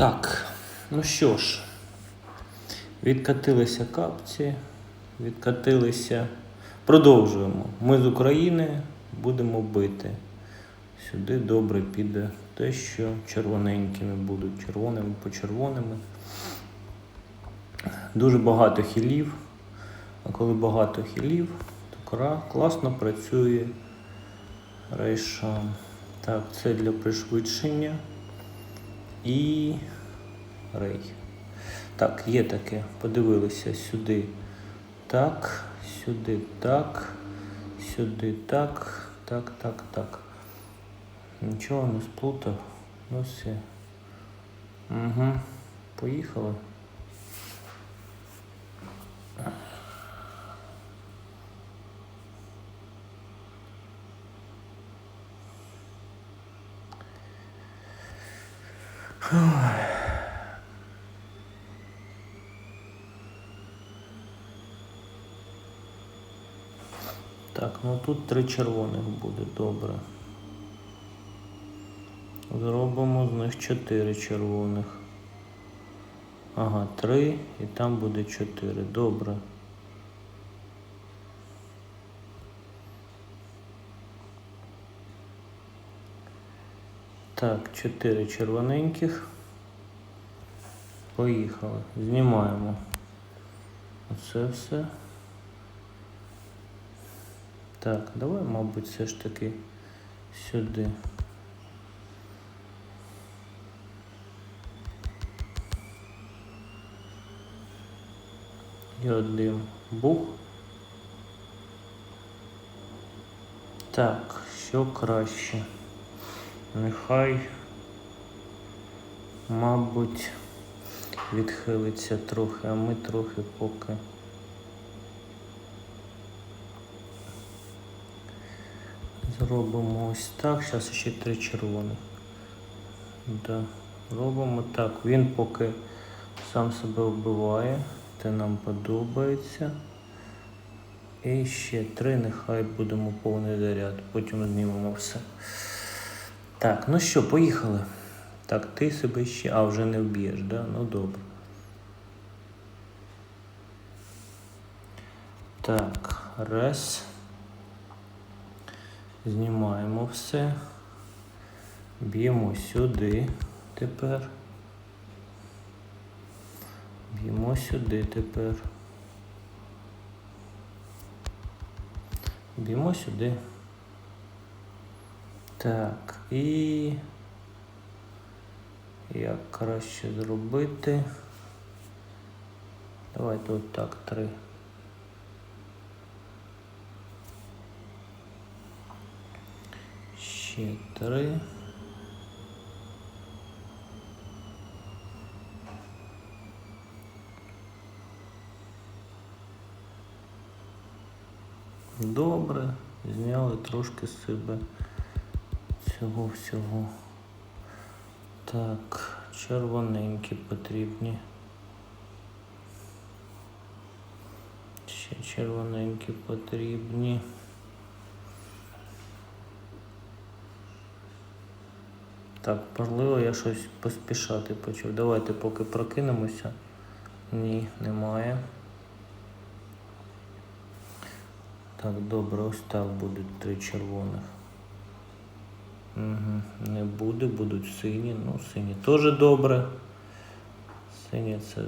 Так, ну що ж, відкатилися капці, відкатилися. Продовжуємо. Ми з України будемо бити. Сюди добре піде те, що червоненькими будуть, червоними по червоними. Дуже багато хілів. А коли багато хілів, то кра- класно працює рейшан. Так, це для пришвидшення і рей. Так, є таке. Подивилися сюди. Так, сюди так, сюди так, так, так, так. Нічого не сплутав. Ну все. Угу. Поїхали. Так, ну тут три червоних буде, добре. Зробимо з них чотири червоних. Ага, три і там буде чотири. Добре. Так, чотири червоненьких. Поїхали. Знімаємо. Оце все. Так, давай, мабуть, все ж таки сюди. І один бух. Так, що краще? Нехай, мабуть, відхилиться трохи, а ми трохи поки. Зробимо ось так. Зараз ще три червоних. Да. Робимо так. Він поки сам себе вбиває. Це нам подобається. І ще три, нехай будемо повний заряд. Потім знімемо все. Так, ну що, поїхали. Так, ти себе ще. А, вже не вб'єш, да? Ну добре. Так, раз. Знімаємо все. Б'ємо сюди тепер. Б'ємо сюди тепер. Б'ємо сюди. Так, і як краще зробити? Давайте от так три. Ще три. Добре, зняли трошки з себе цього всього. Так, червоненькі потрібні. Ще червоненькі потрібні. Так, можливо, я щось поспішати почав. Давайте поки прокинемося. Ні, немає. Так, добре, ось так будуть три червоних. Угу. Не буде, будуть сині. Ну, сині теж добре. Сині це.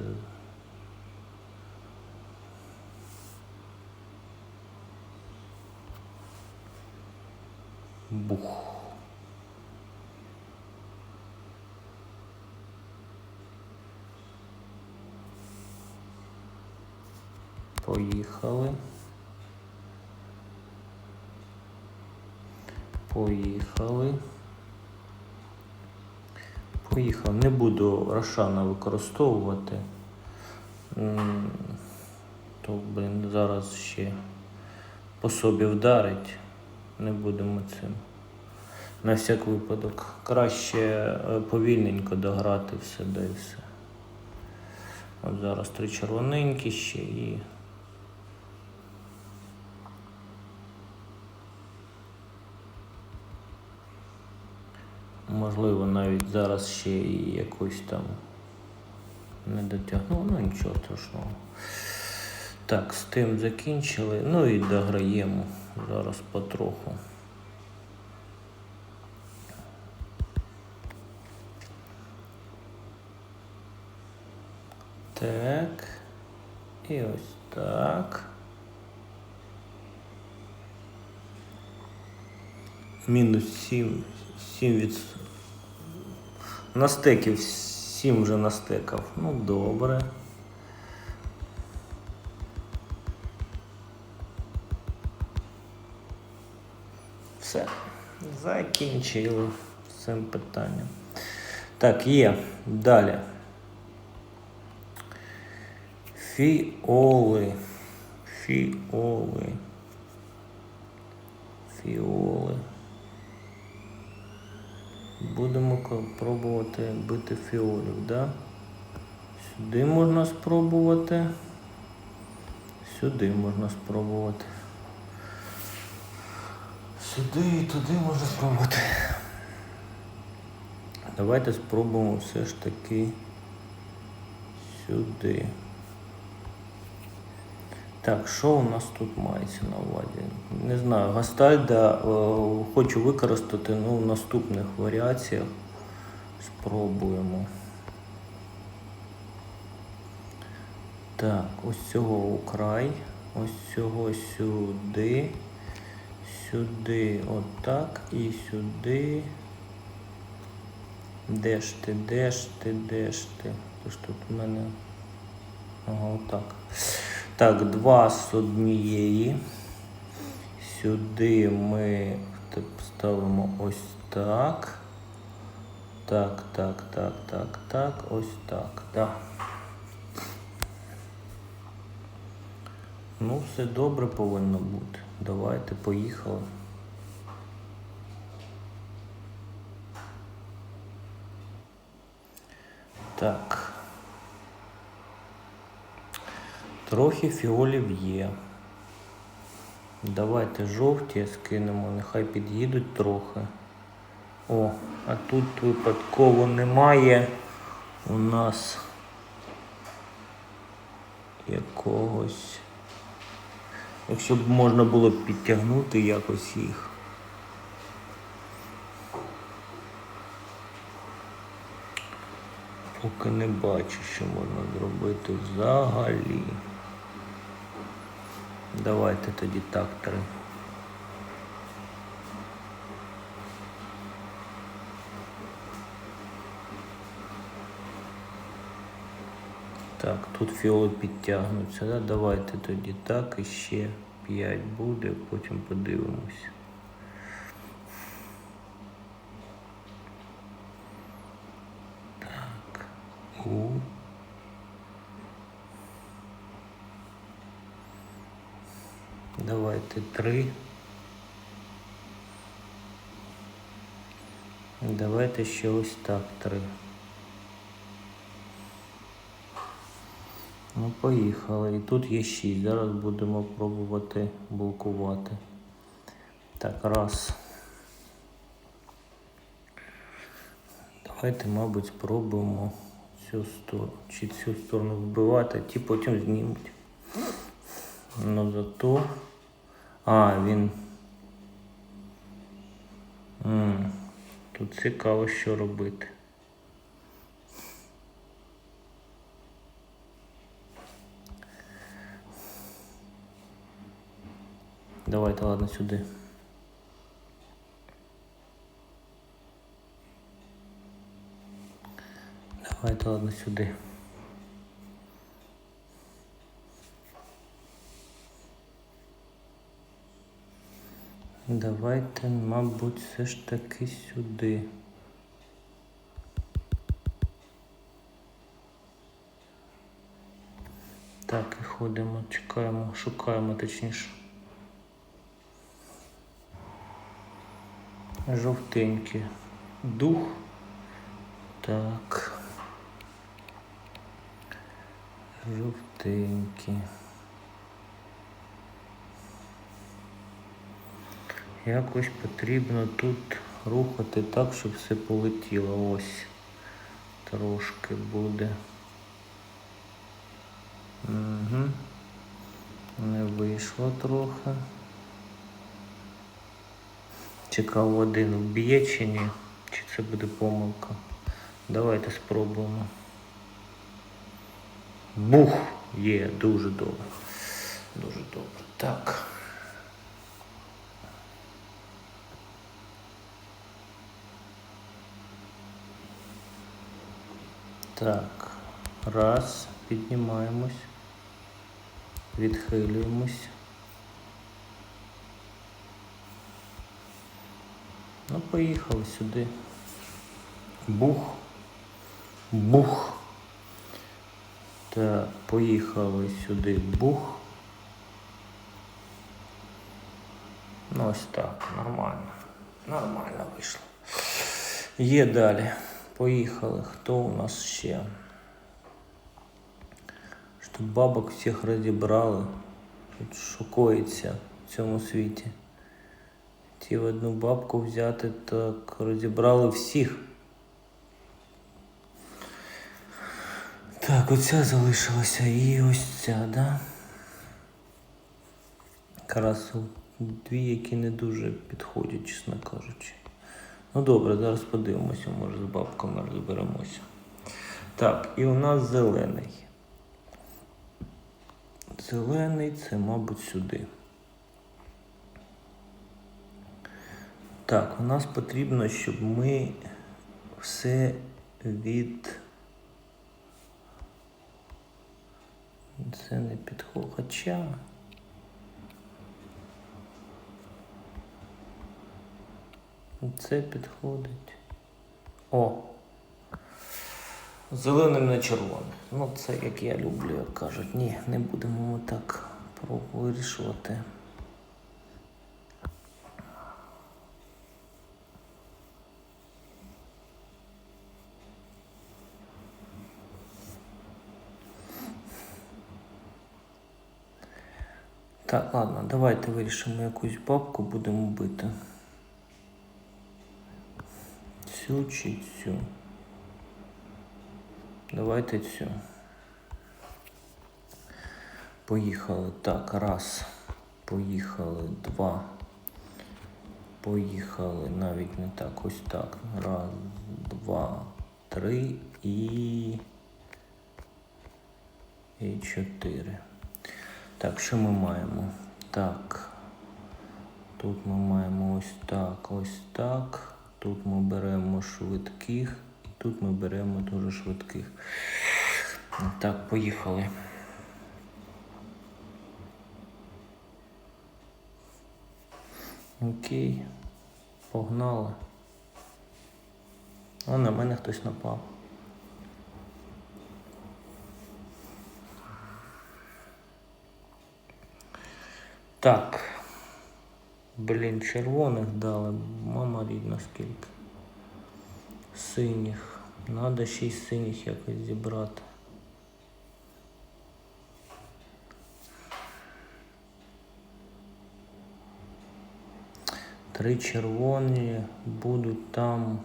Бух. Поїхали. Поїхав. Не буду Рошана використовувати. То, блин, зараз ще по собі вдарить. Не будемо цим. На всяк випадок. Краще е, повільненько дограти все, да і все. От зараз три червоненькі ще і. Можливо, навіть зараз ще і якось там не дотягну, ну нічого страшного. Так, з тим закінчили. Ну і дограємо зараз потроху. Так. І ось так. Мінус 7. 7 від... На стеків 7 вже настекав. Ну, добре. Все. Закінчили цим питанням. Так, є. Далі. Фіоли. Фіоли. Фіоли. Будемо пробувати бити фіолів, да? Сюди можна спробувати. Сюди можна спробувати. Сюди і туди можна спробувати. Давайте спробуємо все ж таки сюди. Так, що у нас тут мається на увазі? Не знаю, Гастальда е, хочу використати ну, в наступних варіаціях. Спробуємо. Так, ось цього у край, ось цього сюди, сюди, отак і сюди. Де ж ти, де ж ти, де ж ти? Тож тут у мене. Ага, отак. Так, два з однієї. Сюди ми ставимо ось так. Так, так, так, так, так, ось так. Да. Ну, все добре повинно бути. Давайте, поїхали. Так. Трохи фіолів є. Давайте жовті скинемо, нехай під'їдуть трохи. О, а тут випадково немає у нас якогось. Якщо б можна було підтягнути якось їх. Поки не бачу, що можна зробити взагалі. Давайте тоді так. Так, тут фіоли підтягнуться, да? давайте тоді так і ще 5 буде, потім подивимось. Так, у. Давайте три. Давайте ще ось так три. Ну, поїхали. І тут є 6. Зараз будемо пробувати блокувати. Так, раз. Давайте, мабуть, спробуємо цю сторону чи цю сторону вбивати, ті потім знімуть. Ну зато. А, він. м Тут цікаво, що робити. Давайте, ладно, сюди. Давайте, ладно, сюди. Давайте, мабуть, все ж таки сюди. Так, і ходимо, чекаємо, шукаємо точніше. Жовтенький дух. Так. Жовтенький. Якось потрібно тут рухати так, щоб все полетіло. Ось. Трошки буде. Угу. Не вийшло трохи. Цікаво, один вб'є чи ні? Чи це буде помилка? Давайте спробуємо. Бух! Є, дуже добре. Дуже добре. Так. Так. Раз. Піднімаємось. Відхилюємось. Ну, поїхали сюди. Бух. Бух. Так, поїхали сюди. Бух. Ну, ось так, нормально. Нормально вийшло. Є далі. Поїхали. Хто у нас ще? Щоб бабок всіх розібрали. Тут шокується в цьому світі. Ті в одну бабку взяти, так розібрали всіх. Так, оця залишилася і ось ця, да? Якраз дві, які не дуже підходять, чесно кажучи. Ну добре, зараз подивимося, може з бабками розберемося. Так, і у нас зелений. Зелений це, мабуть, сюди. Так, у нас потрібно, щоб ми все від. Це не підходить. Хоча. Це підходить. О! Зеленим на червоне. Ну, це як я люблю, як кажуть. Ні, не будемо ми так вирішувати. Так, ладно, давайте вирішимо якусь бабку, будемо бити. Цю чи. Давайте цю. Поїхали. Так, раз. Поїхали. Два. Поїхали. Навіть не так. Ось так. Раз, два, три і. І чотири. Так, що ми маємо? Так. Тут ми маємо ось так, ось так. Тут ми беремо швидких, і тут ми беремо дуже швидких. Так, поїхали. Окей. Погнали. О, на мене хтось напав. Так. Блін, червоних дали. Мама рідна скільки. Синіх. Надо шість синіх якось зібрати. Три червоні будуть там.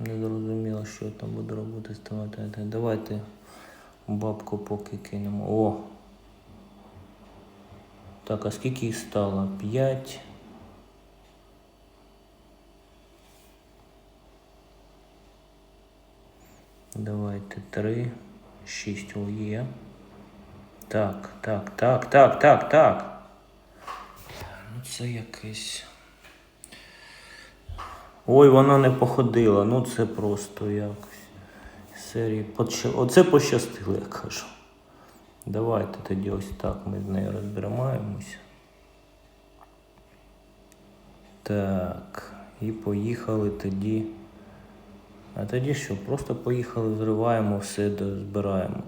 Не зрозуміло, що там буду робити з тими. Давайте бабку поки кинемо. О! Так, а скільки їх стало? П'ять. Давайте три, шість О, є. Так, так, так, так, так, так. Ну це якесь. Ой, вона не походила, ну це просто якось. Серії подщ- Оце пощастило, я кажу. Давайте тоді ось так ми з нею розберемаємося. Так, і поїхали тоді. А тоді що? Просто поїхали, зриваємо, все збираємо.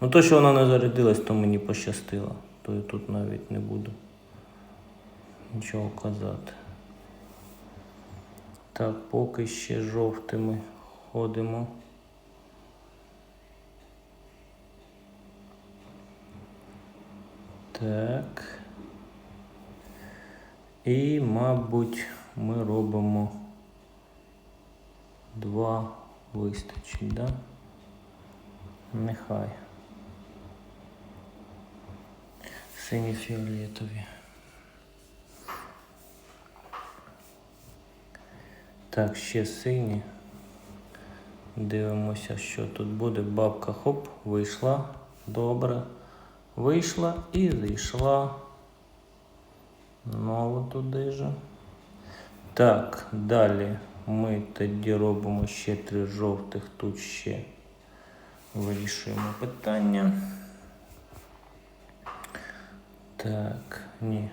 Ну то, що вона не зарядилась, то мені пощастило. То я тут навіть не буду нічого казати. Так, поки ще жовтими ходимо. Так. І, мабуть, ми робимо Два вистачить, да? Нехай. Сині фіолетові. Так, ще сині. Дивимося, що тут буде. Бабка хоп, вийшла. Добре. Вийшла і зайшла. Знову туди же. Так, далі ми тоді робимо ще три жовтих. Тут ще вирішуємо питання. Так, ні.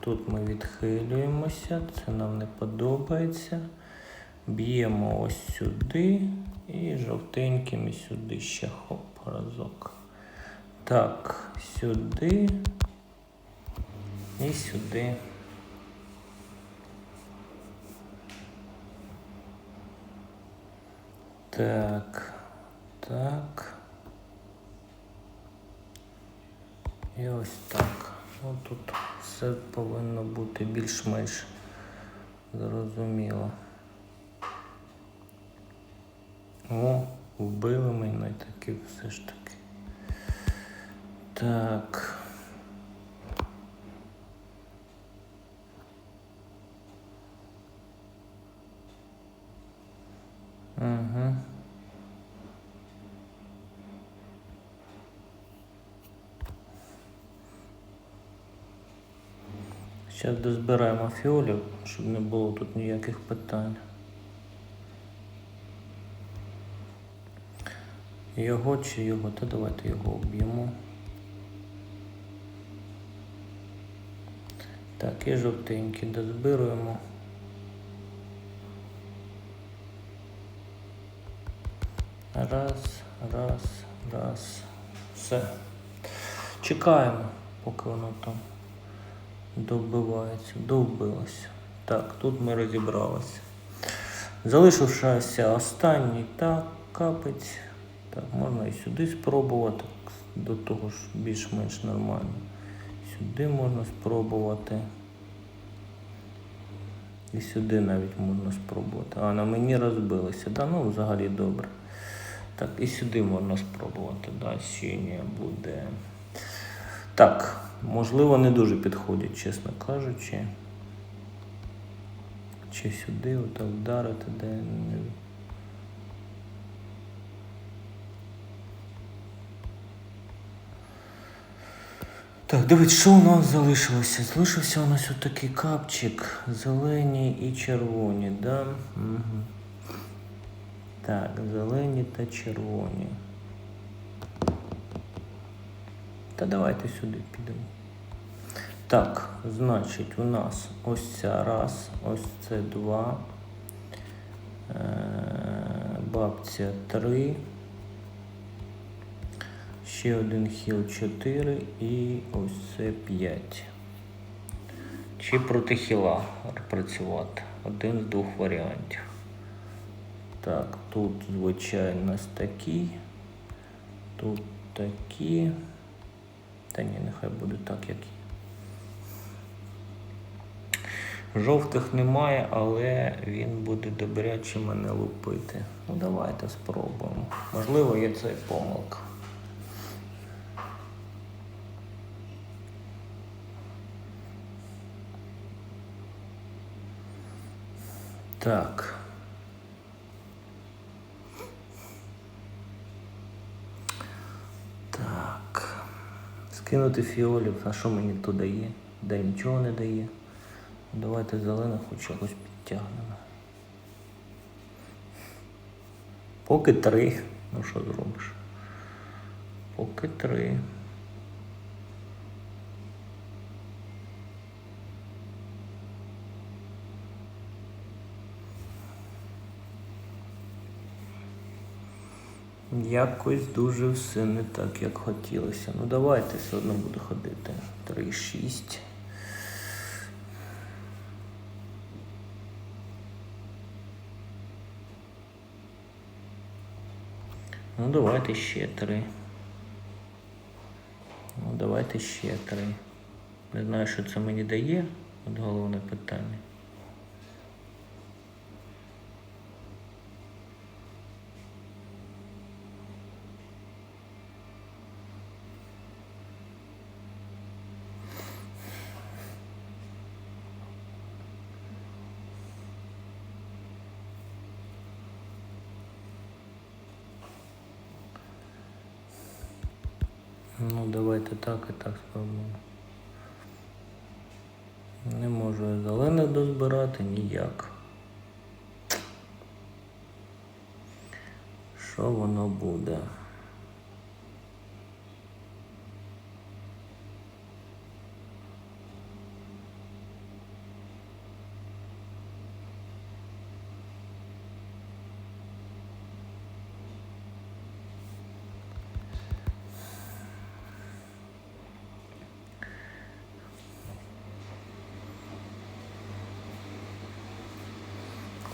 Тут ми відхилюємося, це нам не подобається. Б'ємо ось сюди і жовтенькими сюди ще хоп, разок. Так, сюди і сюди. Так, так. І ось так. Ну, тут все повинно бути більш-менш зрозуміло. О, вбили мене таки все ж таки. Так. Зараз дозбираємо фіолів, щоб не було тут ніяких питань. Його чи його, то давайте його об'ємо. Так, і жовтенький дозбируємо. Раз, раз, раз. Все. Чекаємо, поки воно там добивається, довбилося. Так, тут ми розібралися. Залишившися останній так, капець. Так, можна і сюди спробувати. До того ж більш-менш нормально. Сюди можна спробувати. І сюди навіть можна спробувати. А, на мені розбилося. Да, ну взагалі добре. Так, і сюди можна спробувати. Да, сіння буде. Так, можливо, не дуже підходять, чесно кажучи. Чи сюди отак вдарити, де. Так, дивіться, що у нас залишилося? Залишився у нас отакий капчик. Зелені і червоні, да? Угу. Так, зелені та червоні. Та давайте сюди підемо. Так, значить, у нас ось ця раз, ось це два, е, бабця три, ще один хіл 4 і ось це 5. Чи проти хіла працювати? Один з двох варіантів. Так, тут, звичайно, такі, тут такі. Та ні, нехай буде так, як є. Жовтих немає, але він буде добряче мене лупити. Ну давайте спробуємо. Можливо, є це помилка. Так. Скинути фіолів, а що мені то дає? Да нічого не дає. Давайте зелених хоч якось підтягнемо. Поки три. Ну що зробиш? Поки три. Якось дуже все не так, як хотілося. Ну давайте все одно буду ходити. 3-6. Ну давайте ще три. Ну давайте ще три. Не знаю, що це мені дає. От головне питання. Ну, давайте так і так спробуємо. Не можу я зелене дозбирати ніяк. Що воно буде?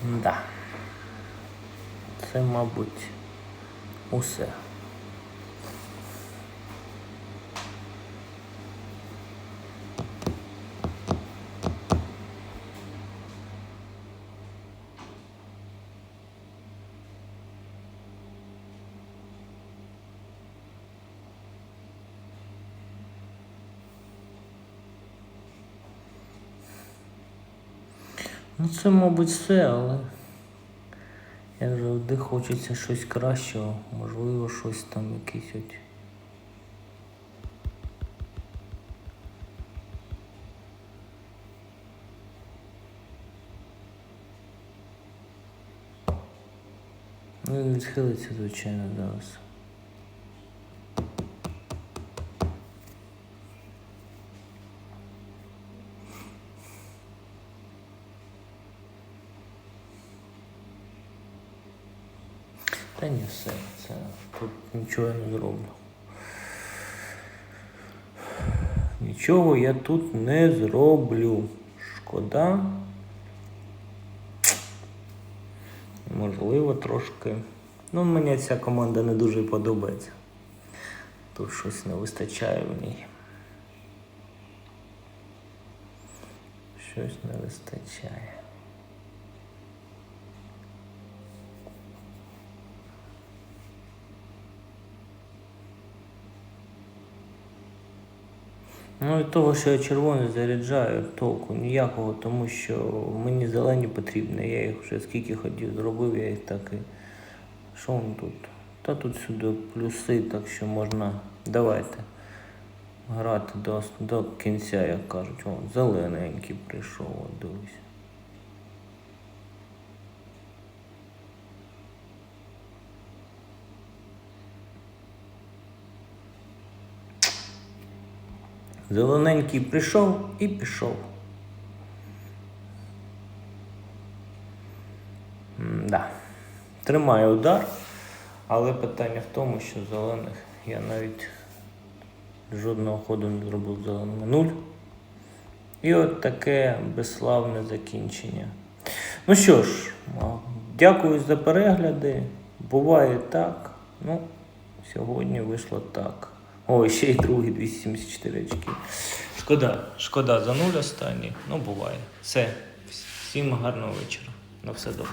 Да. Це, мабуть, усе. Ну, це, мабуть, все, але завжди хочеться щось кращого, можливо, щось там якийсь от. Ну, він відхилиться, звичайно, зараз. Та ні, все, це тут нічого я не зроблю. Нічого я тут не зроблю. Шкода. Можливо, трошки. Ну, мені ця команда не дуже подобається. Тут щось не вистачає в ній. Щось не вистачає. Ну від того, що я червоний заряджаю, толку ніякого, тому що мені зелені потрібні. Я їх вже скільки хотів зробив, я їх так і. Що воно тут? Та тут сюди плюси, так що можна. Давайте грати до, до кінця, як кажуть. О, зелененький прийшов, дивись. Зелененький прийшов і пішов. Да. Тримає удар, але питання в тому, що зелених я навіть жодного ходу не зробив зеленими нуль. І от таке безславне закінчення. Ну що ж, дякую за перегляди. Буває так. Ну, сьогодні вийшло так. О, ще й другий 274 очки. Шкода, шкода за нуль останній. Ну, буває. Все. Всім гарного вечора. На все добре.